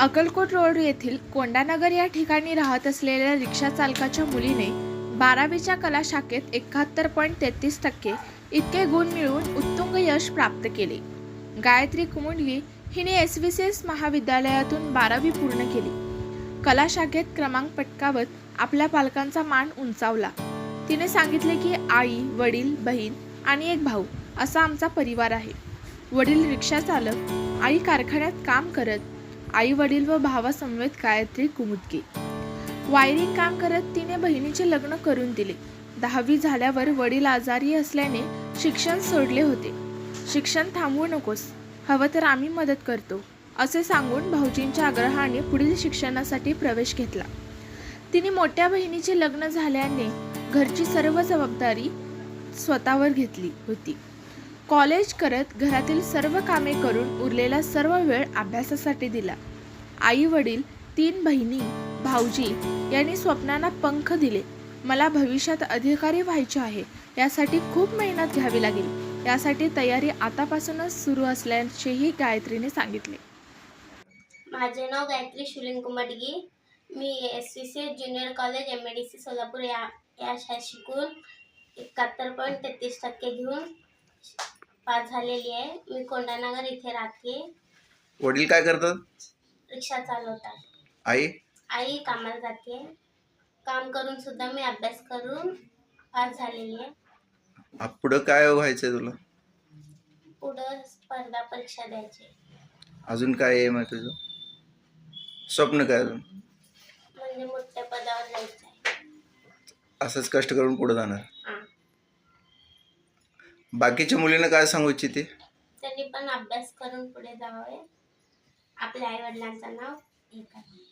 Akkalkot road येथील कोंडानगर या ठिकाणी राहत असलेल्या रिक्षा चालकाच्या मुलीने बारावीच्या कला शाखेत एकाहत्तर पॉईंट तेहतीस टक्के इतके गुण मिळवून उत्तुंग यश प्राप्त केले. गायत्री कुमुंडगी हिने एस व्ही सी एस महाविद्यालयातून बारावी पूर्ण केली. कला शाखेत क्रमांक पटकावत आपल्या पालकांचा मान उंचावला. तिने सांगितले की आई वडील बहीण आणि एक भाऊ असा आमचा परिवार आहे. वडील रिक्षा चालक आई कारखान्यात काम करत आई वडील व भावासमवेत गायत्री कुमुदकी वायरिंग काम करत तिने बहिणीचे लग्न करून दिले. दहावी झाल्यावर वडील आजारी असल्याने शिक्षण सोडले होते. शिक्षण थांबवू नकोस. हवं तर आम्ही मदत करतो असे सांगून भाऊजींच्या आग्रहाने पुढील शिक्षणासाठी प्रवेश घेतला. तिने मोठ्या बहिणीचे लग्न झाल्याने घरची सर्व जबाबदारी स्वतःवर घेतली होती. कॉलेज करत घरातील सर्व कामे करून उरलेला सर्व वेळ अभ्यासासाठी दिला. आई वडील तीन बहिणी भाऊजी यांनी स्वप्नांना पंख दिले. मला भविष्यात अधिकारी व्हायचे आहे यासाठी खूप मेहनत घ्यावी लागेल. यासाठी तयारी आतापासूनच सुरू असल्याचेही गायत्रीने सांगितले. माझे नाव गायत्री शुलिन कुमाडगी मी S C C junior college M A D C Solapur या या शाळेत शिकून एकाहत्तर पॉईंट तेहतीस टक्के घेऊन पास झालेली आहे. मी कोंडानगर इथे राहते. वडील काय करतात? रिक्षा चालवतात. आई? आई कामाला जाते. काम करून सुद्धा मी अभ्यास करून पास झालेली आहे. आ, पुढं काय व्हायचंय तुला? पुढं स्पर्धा परीक्षा द्यायची. अजून काय आहे मग तुझं स्वप्न काय अजून? म्हणजे मोठ्या पदावर जायचं आहे असंच कष्ट करून पुढे जाणार. बाकीच्या मुलींना काय सांगू इच्छिते? त्यांनी पण अभ्यास करून पुढे जावे. आपल्या आई वडिलांचं नाव हे करा